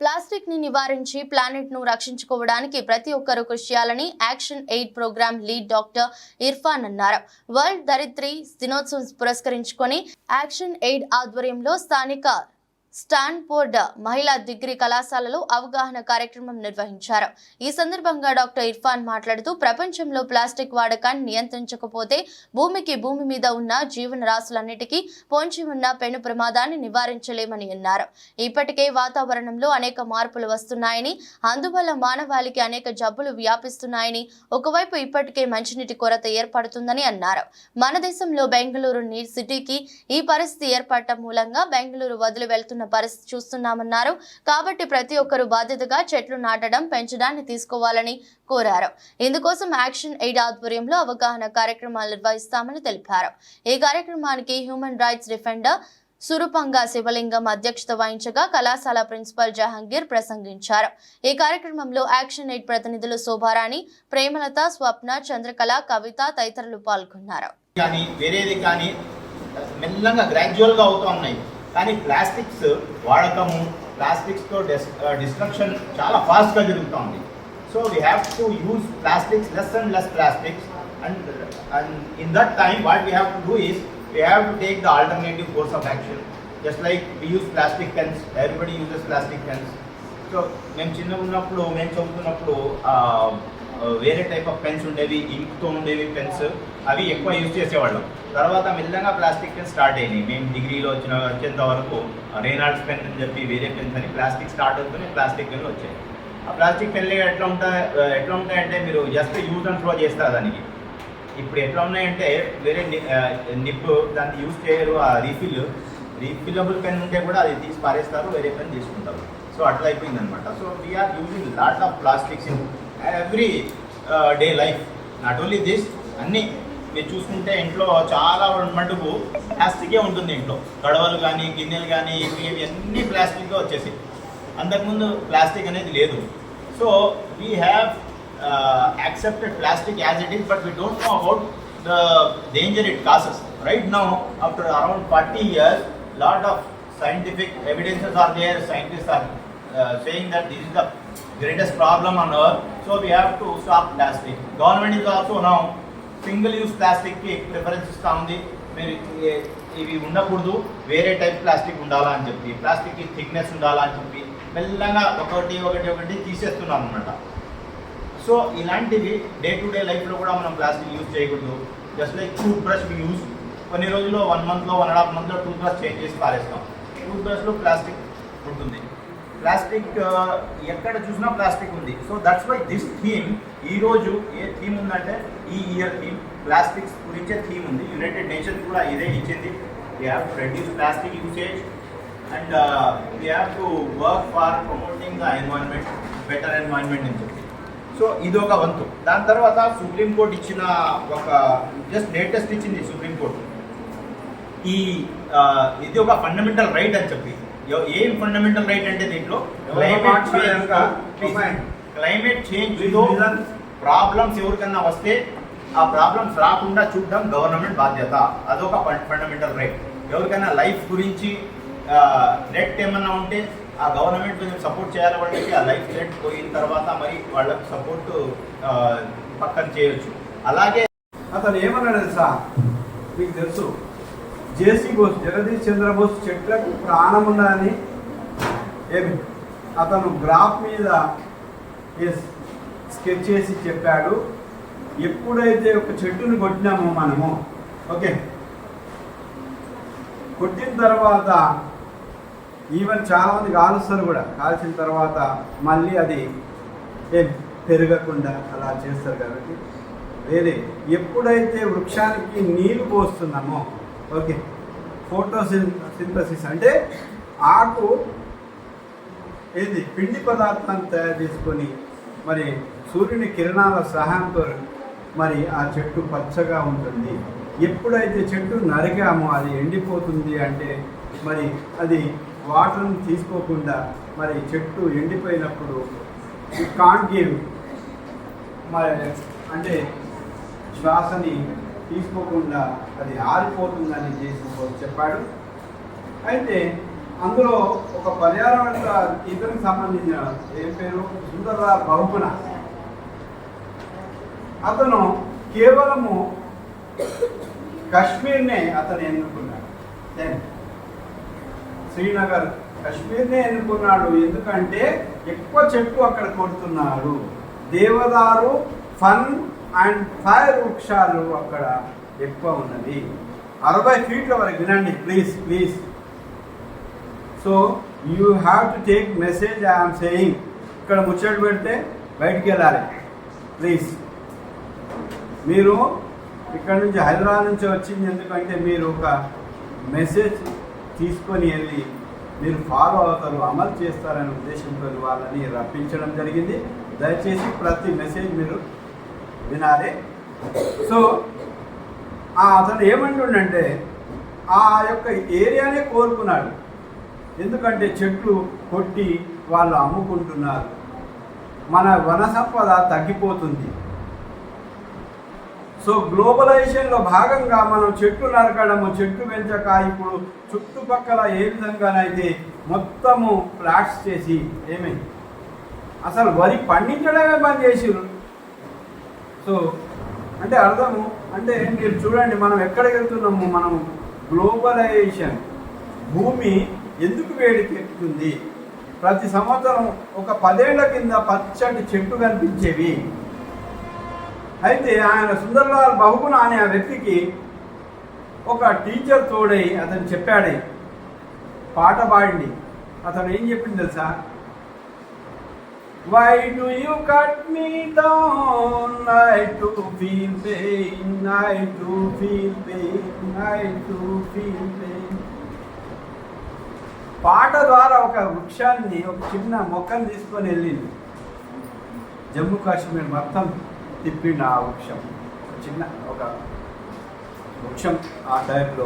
ప్లాస్టిక్ని నివారించి ప్లానెట్ను రక్షించుకోవడానికి ప్రతి ఒక్కరూ కృషి చేయాలని action aid program lead doctor Irfan అన్నారు. వరల్డ్ దరిద్రి దినోత్సవం పురస్కరించుకొని యాక్షన్ ఎయిడ్ ఆధ్వర్యంలో స్థానిక స్టాన్ఫోర్డ్ మహిళా డిగ్రీ కళాశాలలో అవగాహన కార్యక్రమం నిర్వహించారు. ఈ సందర్భంగా డాక్టర్ ఇర్ఫాన్ మాట్లాడుతూ ప్రపంచంలో ప్లాస్టిక్ వాడకాన్ని నియంత్రించకపోతే భూమికి భూమి మీద ఉన్న జీవన రాశులన్నిటికీ పొంచి ఉన్న పెను ప్రమాదాన్ని నివారించలేమని అన్నారు. ఇప్పటికే వాతావరణంలో అనేక మార్పులు వస్తున్నాయని అందువల్ల మానవాళికి అనేక జబ్బులు వ్యాపిస్తున్నాయని ఒకవైపు ఇప్పటికే మంచినీటి కొరత ఏర్పడుతుందని అన్నారు. మన దేశంలో బెంగళూరు నీ సిటీకి ఈ పరిస్థితి ఏర్పడటం మూలంగా బెంగళూరు వదిలి వెళ్తున్న పరిస్థితి చూస్తున్నామన్నారు. కాబట్టి ప్రతి ఒక్కరూ బాధ్యతగా చెట్లు నాటడం పెంచడాన్ని తీసుకోవాలని కోరారు. ఇందుకోసం యాక్షన్ ఎయిడ్ ఆధ్వర్యంలో అవగాహన కార్యక్రమాలు నిర్వహిస్తామని తెలిపారు. ఈ కార్యక్రమానికి హ్యూమన్ రైట్స్ డిఫెండర్ సురుపంగా శివలింగం అధ్యక్షత వహించగా కళాశాల ప్రిన్సిపల్ జహాంగీర్ ప్రసంగించారు. ఈ కార్యక్రమంలో యాక్షన్ ఎయిడ్ ప్రతినిధులు శోభారాణి ప్రేమలత స్వప్న చంద్రకళ కవిత తదితరులు పాల్గొన్నారు. కానీ వేరేది కానీ మెల్లగా గ్రాడ్యువల్గా అవుతూ ఉన్నాయి. కానీ ప్లాస్టిక్స్ వాడకము ప్లాస్టిక్స్తో డిస్ డిస్ట్రక్షన్ చాలా ఫాస్ట్గా జరుగుతుంది. So we have to use plastics less and less plastics and and in that time what we have to do is we have to take the alternative course of action just like we use plastic pens everybody uses plastic pens so మేము చిన్నగా ఉన్నప్పుడు మేము చదువుతున్నప్పుడు వేరే type of pens ఉండేవి ఇంక్తో ఉండేవి pens అవి ఎక్కువ యూజ్ చేసేవాళ్ళం. తర్వాత మెల్లగా ప్లాస్టిక్ పెన్ స్టార్ట్ అయినాయి. మేము డిగ్రీలో వచ్చిన వచ్చేంత వరకు రేనాల్డ్స్ పెన్ అని చెప్పి వేరే పెన్స్ అని ప్లాస్టిక్ స్టార్ట్ అవుతూనే ప్లాస్టిక్ పెన్లు వచ్చాయి. ఆ ప్లాస్టిక్ పెన్లు ఎట్లా ఉంటాయి ఎట్లా ఉంటాయంటే మీరు జస్ట్ యూజ్ అండ్ త్రో చేస్తారు దానికి. ఇప్పుడు ఎట్లా ఉన్నాయంటే వేరే నిప్పు దాన్ని యూజ్ చేయరు ఆ రీఫిల్ రీఫిలబుల్ పెన్ ఉంటే కూడా అది తీసి పారేస్తారు వేరే పెన్ తీసుకుంటారు. సో అట్లా అయిపోయింది అనమాట so we're using lot of plastics in every day life not only this అన్నీ మీరు చూసుకుంటే ఇంట్లో చాలా మటుకు ప్లాస్టికే ఉంటుంది ఇంట్లో. గడవలు కానీ గిన్నెలు కానీ ఇవి ఇవి అన్నీ ప్లాస్టిక్గా వచ్చేసి అంతకుముందు ప్లాస్టిక్ అనేది లేదు. So we have accepted plastic as it is but we don't know about the danger it causes right now after around forty years lot of scientific evidences are there scientist are Uh, saying that this is the greatest problem on earth so we have to stop plastic. Government is also now single use ప్లాస్టిక్కి preference ఇస్తా ఉంది మీరు ఇవి ఉండకూడదు. వేరే type plastic ఉండాలా అని చెప్పి ప్లాస్టిక్కి thickness ఉండాలా అని చెప్పి మెల్లగా ఒకటి ఒకటి ఒకటి తీసేస్తున్నాం అనమాట సో ఇలాంటివి డే టు డే లైఫ్లో కూడా మనం ప్లాస్టిక్ యూజ్ చేయకూడదు. Just like tooth brush use కొన్ని రోజుల్లో వన్ మంత్లో వన్ అండ్ హాఫ్ మంత్లో టూత్ బ్రష్ చేంజ్ చేసి పారేస్తాం. టూత్ బ్రష్లో ప్లాస్టిక్ ఉంటుంది. ప్లాస్టిక్ ఎక్కడ చూసినా ప్లాస్టిక్ ఉంది. So that's why this theme ఈ రోజు ఏ థీమ్ ఉందంటే ఈ ఇయర్ థీమ్ ప్లాస్టిక్స్ గురించే థీమ్ ఉంది. యునైటెడ్ నేషన్స్ కూడా ఇదే ఇచ్చింది. We have to reduce plastic usage and we have to work for promoting the environment better environment అని చెప్పి సో ఇది ఒక వంతు. దాని తర్వాత సుప్రీంకోర్టు ఇచ్చిన ఒక జస్ట్ లేటెస్ట్ ఇచ్చింది సుప్రీంకోర్టు ఈ ఇది ఒక ఫండమెంటల్ రైట్ అని చెప్పి. ఏం ఫండమెంటల్ రైట్ అంటే దీంట్లో climate change climate change problems ఎవరికన్నా వస్తే ఆ ప్రాబ్లమ్స్ రాకుండా చూడడం గవర్నమెంట్ బాధ్యత. అదొక ఫండమెంటల్ రైట్ ఎవరికైనా లైఫ్ గురించి థ్రెట్ ఏమన్నా ఉంటే ఆ గవర్నమెంట్ కొంచెం సపోర్ట్ చేయాలి వాళ్ళకి ఆ లైఫ్ థ్రెట్ పోయిన తర్వాత మరి వాళ్ళకి సపోర్ట్ పక్కన చేయొచ్చు. అలాగే అతను ఏమన్నాడు తెలుసా మీకు తెలుసు జేసీ బోస్ జగదీష్ చంద్రబోస్ చెట్లకు ప్రాణం ఉందని ఏమి? అతను గ్రాఫ్ మీద స్కెచ్ చేసి చెప్పాడు. ఎప్పుడైతే ఒక చెట్టుని కొట్టినామో మనము ఓకే. కొట్టిన తర్వాత ఈవెన్ చాలామంది కాలుస్తారు కూడా. కాల్చిన తర్వాత మళ్ళీ అది ఏం పెరగకుండా అలా చేస్తారు కాబట్టి. వేరే ఎప్పుడైతే వృక్షానికి నీళ్ళు పోస్తున్నామో ఓకే. ఫోటో సింథసిస్ అంటే ఆకు ఏది? పిండి పదార్థాన్ని తయారు చేసుకొని మరి సూర్యుని కిరణాల సహాయంతో మరి ఆ చెట్టు పచ్చగా ఉంటుంది. ఎప్పుడైతే చెట్టు నరిగామో అది ఎండిపోతుంది అంటే మరి అది వాటర్ని తీసుకోకుండా మరి చెట్టు ఎండిపోయినప్పుడు కాంట్ గివ్ మరి అంటే శ్వాసని తీసుకోకుండా అది ఆరిపోతుందని చేసి చెప్పాడు. అయితే అందులో ఒక పర్యావరణ ఇతనికి సంబంధించిన ఏం పేరు? సుందర బహుగుణ. అతను కేవలము కాశ్మీర్నే అతను ఎన్నుకున్నాడు. శ్రీనగర్ కాశ్మీర్నే ఎన్నుకున్నాడు. ఎందుకంటే ఎక్కువ చెట్టు అక్కడ కొడుతున్నారు దేవదారు ఫన్ అండ్ ఫైర్ వృక్షాలు అక్కడ ఎక్కువ ఉన్నది అరవై ఫీట్ల వరకు వినండి please please so you have to take message I'm saying ఇక్కడ ముచ్చట పెడితే బయటికి వెళ్ళాలి. ప్లీజ్ మీరు ఇక్కడ నుంచి హైదరాబాద్ నుంచి వచ్చింది ఎందుకంటే మీరు ఒక మెసేజ్ తీసుకొని వెళ్ళి మీరు ఫాలో అవుతారు అమలు చేస్తారనే ఉద్దేశంతో వాళ్ళని రప్పించడం జరిగింది. దయచేసి ప్రతి మెసేజ్ మీరు వినాలి. సో అతను ఏమంటుండంటే ఆ యొక్క ఏరియానే కోరుకున్నాడు. ఎందుకంటే చెట్లు కొట్టి వాళ్ళు అమ్ముకుంటున్నారు. మన వన సంపద తగ్గిపోతుంది. సో గ్లోబలైజేషన్లో భాగంగా మనం చెట్లు నరకడము చెట్లు పెంచక ఇప్పుడు చుట్టుపక్కల ఏ విధంగానైతే మొత్తము ఫ్లాట్స్ చేసి ఏమైంది? అసలు వరి పండించడమే బంద్ చేసిరు సో అంటే అర్థము అంటే మీరు చూడండి మనం ఎక్కడికి వెళ్తున్నాము? మనం గ్లోబలైజేషన్ భూమి ఎందుకు వేడికెక్కుతుంది ప్రతి సంవత్సరం ఒక పదేళ్ళ కింద పచ్చటి చెట్టు కనిపించేవి. అయితే ఆయన సుందర్లాల్ బహుగుణ అనే ఆ వ్యక్తికి ఒక టీచర్ తోడై అతను చెప్పాడే పాట పాడింది అతను ఏం చెప్పింది తెలుసా? Why do you cut me down I too feel pain I too feel pain I too feel pain పాట ద్వారా ఒక వృక్షాన్ని ఒక చిన్న మొక్కను తీసుకొని వెళ్ళింది. జమ్మూ కాశ్మీర్ మొత్తం తిప్పిండు ఆ వృక్షం. ఒక చిన్న ఒక వృక్షం ఆ టైంలో